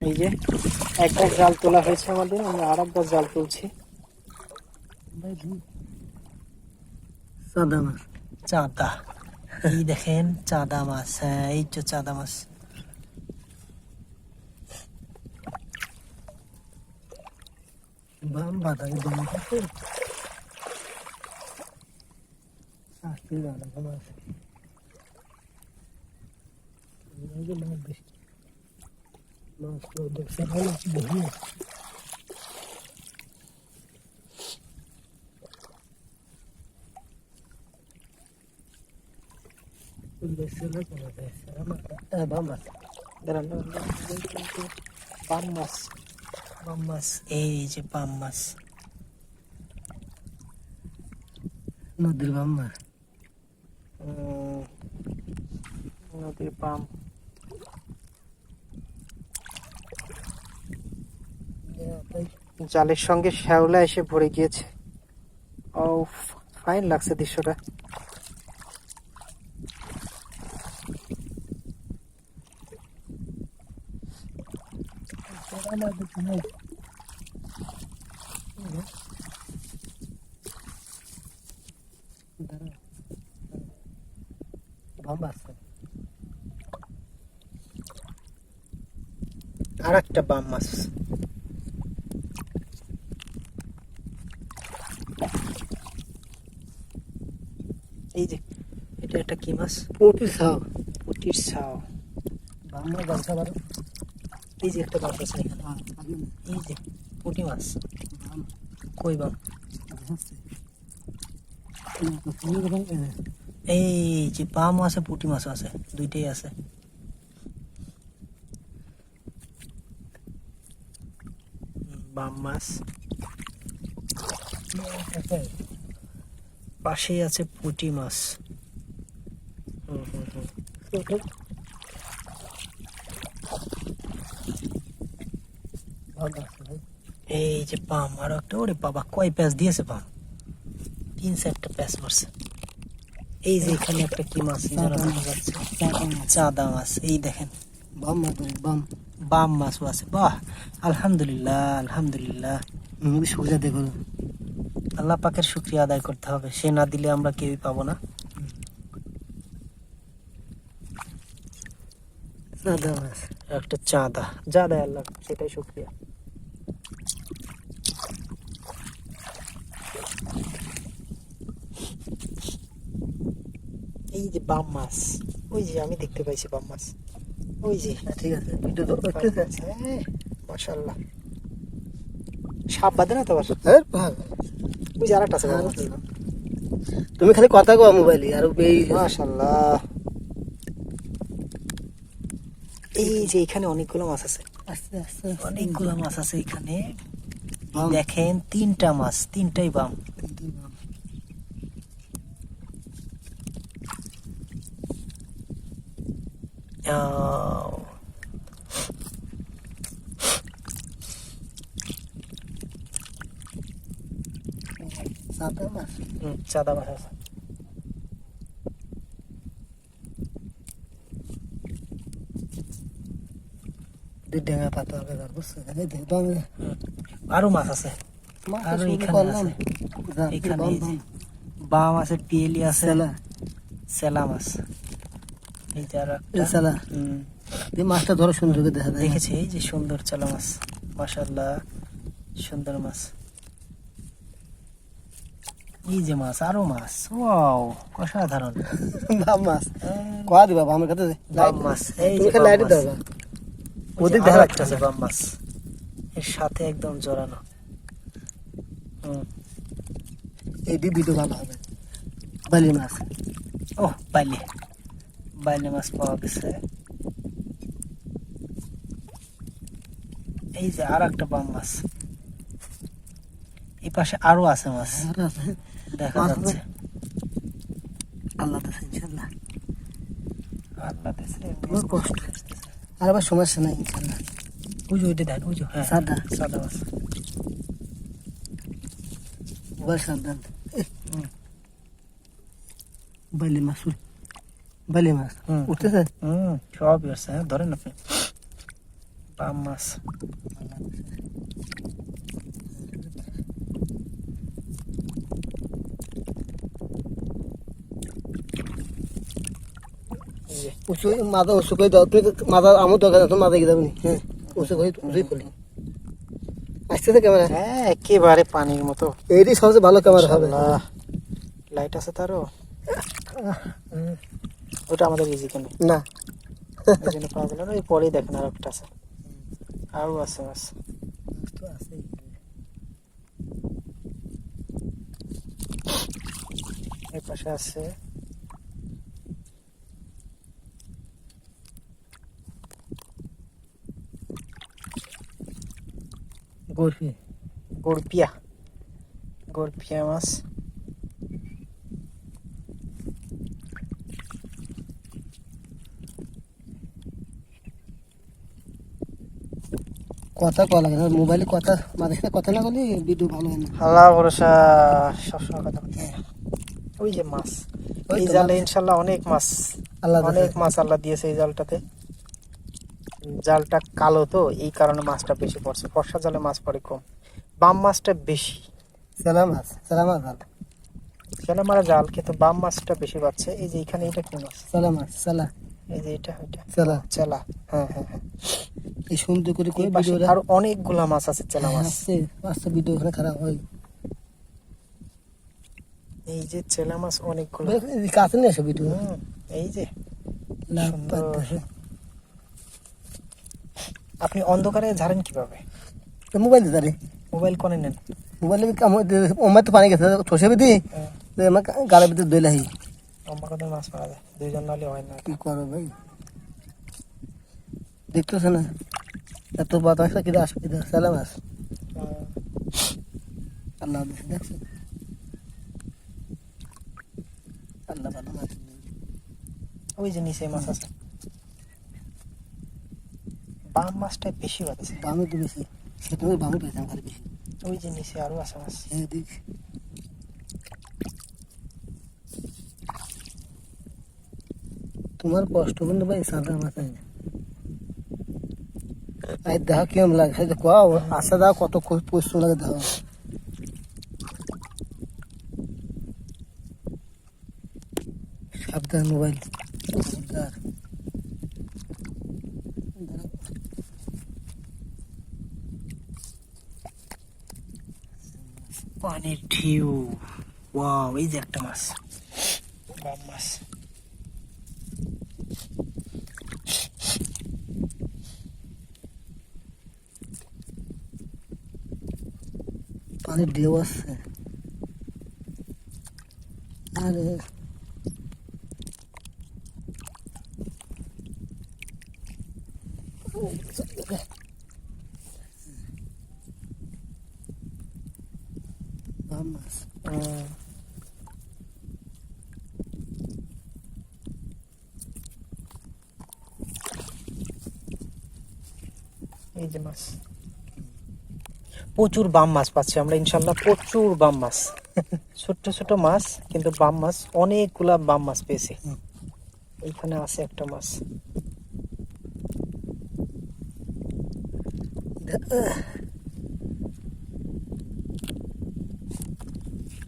এই যে একটা জাল তোলা হয়েছে আমাদের আমরা আর একটা জাল তুলছি। সাদা মাছ। চাঁদা। এই দেখেন চাঁদা মাছ হ্যাঁ এই তো চাঁদা মাছ। বাম মাছ বেশি। মাছ তো দেখছে ভালো বহু বেশি না কোনো বেশি আমার বাম মাছ দাঁড়ান, দাঁড়ান, দাঁড়ান, দাঁড়ান, দাঁড়ান। পাম মাছ পাম মাছ এই যে পাম মাছ নদীর বাম মাছ উম, নদীর পাম জালের সঙ্গে শ্যাওলা এসে ভরে গিয়েছে। ও ফাইন লাগছে দৃশ্যটা। আর একটা বাম মাছ। এটা একটা কি মাছ? পুঁটি খাও পুটির বাম মাছ বাসা বারো এই যে একটা মাছ আছে এখানে। এই যে পুঁটি মাছ। কই বাম? এই যে। পাম আছে পুঁটি মাছ আছে। দুইটাই আছে। বাম মাছ। পাশেই আছে পুটি মাছ। এই যে পাম আর একটা ওরে বাবা কয় প্যাচ দিয়েছে পাম? তিন চারটা প্যাচ মারছে এই যে এখানে একটা কি মাছ চাঁদা মাছ এই দেখেন। বাম মাছ বাম। বাম মাছও আছে বাহ। আলহামদুলিল্লাহ আলহামদুলিল্লাহ। সোজা দেখো আল্লাহ পাকের শুক্রিয়া আদায় করতে হবে। সে না দিলে আমরা কেউই পাবো না। সাদা মাছ একটা চাঁদা। যা দেয় আল্লাহ সেটাই শুক্রিয়া। এই যে বাম মাছ ওই যে আমি দেখতে পাইছি বাম মাছ। ওই যে ঠিক আছে ভিডিও তো করতেছে মাশাল্লাহ সাপ বাঁধে না তো আবার হ্যাঁ। ওই যে আরেকটা আছে তুমি খালি কথা কও মোবাইলে আর এই মাশাল্লাহ এই যে এখানে অনেকগুলো মাছ আছে। আস্তে আস্তে অনেকগুলো মাছ আছে এখানে। দেখেন তিনটা মাছ তিনটাই বাম। সাদা মাছ। হুম, চাঁদা মাছ আছে। দুই ডেঙ্গা পাতা হবে আর বুঝছ আরও মাছ আছে। আরও এখানে আছে। এখানে বাম, আছে পিয়েলি আছে। সেলা। মাছ। এই যে আরও সেলা। এই মাছটা ধরো সুন্দর দেখা যায়। দেখেছি এই যে সুন্দর চালা মাছ। মাশাল্লাহ সুন্দর মাছ। এই যে মাছ আরও মাছ। ওয়াও অসাধারণ। বাম মাছ। কোয়া দিবা বামের কাছে বাম মাছ এই লাইট দাও। ওদের দেখা যাচ্ছে যাচ্ছে বাম মাছ এর সাথে একদম জড়ানো দিয়ে ভিডিও ভালো হবে। বালি মাছ। ও বাইলে বাইলে মাছ পাওয়া গেছে। এই যে আর একটা বাম মাছ এই পাশে আরও আছে মাছ। দেখা যাচ্ছে। আল্লাহ ইনশাল্লাহ আল্লাহ কষ্ট। আর আবার সমস্যা নাই ইনশাল্লাহ ওই যে ওইটা দেন ওই যে হ্যাঁ সাদা সাদা মাছ এবার সাবধান হুম। বালি মাছ উঠ। বালি মাছ হুম। উঠতেছে হুম সবই আছে হ্যাঁ ধরেন আপনি পাম মাছ উঁচু মাথা উঁচু করে দাও তুই মাথা আমার দরকার আছে মাথা গিয়ে হ্যাঁ উঁচু করে উঁচুই করলি। আসতেছে ক্যামেরা? হ্যাঁ একেবারে পানির মতো। এইটাই সবচেয়ে ভালো ক্যামেরা হবে। লাইট আছে তারও? ওটা আমাদের ইজি কেন না। জন্য পাওয়া গেল ওই পরেই দেখেন আর একটা আছে। আরও আছে মাছ এই পাশে আছে। গরফি গড়পিয়া গড়পিয়া মাছ কথা কয়া লাগে মোবাইলে কথা মাঝে কথা না বলি ভিডিও ভালো হয় না আল্লাহ ভরসা সবসময় কথা বলতে ওই যে মাছ ওই এই জালে ইনশাল্লাহ অনেক মাছ আল্লাহ অনেক মাছ আল্লাহ দিয়েছে এই জালটাতে জালটা কালো তো এই কারণে মাছটা বেশি পড়ছে। বর্ষা জালে মাছ পড়ে কম। বাম মাছটা বেশি। সালাম মাছ মারা জাল কিন্তু বাম মাছটা বেশি পাচ্ছে এই যে এখানে এটা কি মাছ? সালা এই যে এটা এটা। সালা চেলা হ্যাঁ হ্যাঁ হ্যাঁ। এই সুন্দর করে করে আরও অনেকগুলা মাছ আছে চেলা মাছ। ভিডিও ওখানে খারাপ হয়। এই যে চেলা মাছ অনেকগুলো। এই কাছে নিয়ে আসো ভিডিও। এই যে। সুন্দর। আপনি অন্ধকারে ঝাড়েন কীভাবে? মোবাইল দিতে রে মোবাইল কোনে নেন? মোবাইলে আমার তো পানি গেছে ঠসে দি হ্যাঁ, আমার গালের ভিতরে দইলাহি লম্বা করে মাছ মারা যায়। দুইজন নাহলে হয় না। কি করো ভাই? দেখতেছ না? এত বাতাস কি আসবে কি সালাম আস হুম, আল্লাহ দেখছ? আল্লাহ ভালো মাছ ওই যে নিচে মাছ আছে। বাম মাছটা বেশি পাচ্ছে বামে তো বেশি সেটা আমি বামে পেয়েছিলাম খালি বেশি ওই যে নিচে আরও আছে মাছ হ্যাঁ দেখ তোমার কষ্ট কিন্তু ভাই সাদা মাছ আছে আই দেখো কেমন লাগে সেই কোয়া আসা দাও কত পরিশ্রম লাগে দেখো সাবধান মোবাইল সাবধান পানির ঢেউ। ওয়াও এই যে একটা মাছ। বাম মাছ। পানির ঢেউ আছে আরে। বাম মাছ হুম, এই যে মাছ। প্রচুর বাম মাছ পাচ্ছি আমরা ইনশাল্লাহ প্রচুর বাম মাছ। ছোট্ট ছোট মাছ কিন্তু বাম মাছ অনেকগুলা বাম মাছ পেয়েছি। হুম। এইখানে আছে একটা মাছ।